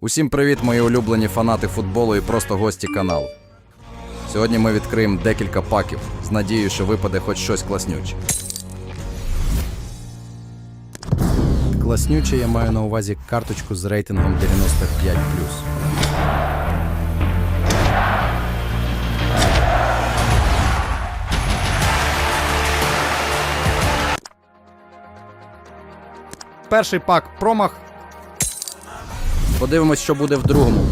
Усім привіт, мої улюблені фанати футболу і просто гості каналу. Сьогодні ми відкриємо декілька паків з надією, що випаде хоч щось класнюче. Класнюче я маю на увазі карточку з рейтингом 95. Перший пак промах. Подивимось, що буде в другому.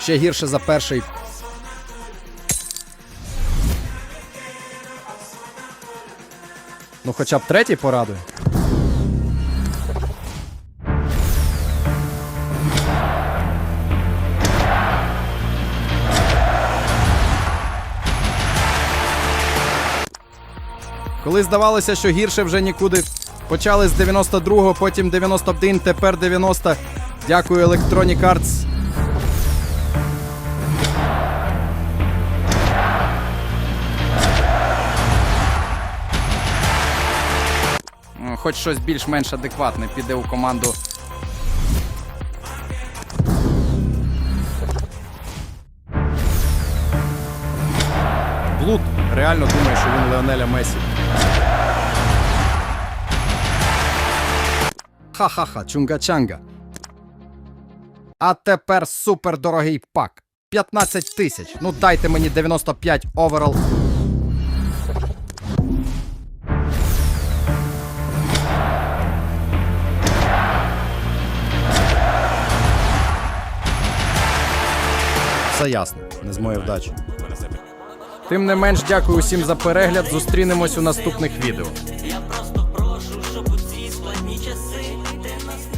Ще гірше за перший. Ну, хоча б третій порадує. Коли здавалося, що гірше вже нікуди. Почали з 92-го, потім 91, тепер 90. Дякую Electronic Arts. Хоч щось більш-менш адекватне піде у команду. Блуд реально думає, що він Леонеля Месі. Ха-ха-ха, чунга-чанга. А тепер супердорогий пак. 15 тисяч. Ну дайте мені 95 оверал. Все ясно, не з моєї вдачі. Тим не менш, дякую усім за перегляд. Зустрінемось у наступних відео. Я просто прошу, щоб у ці складні часи ти нас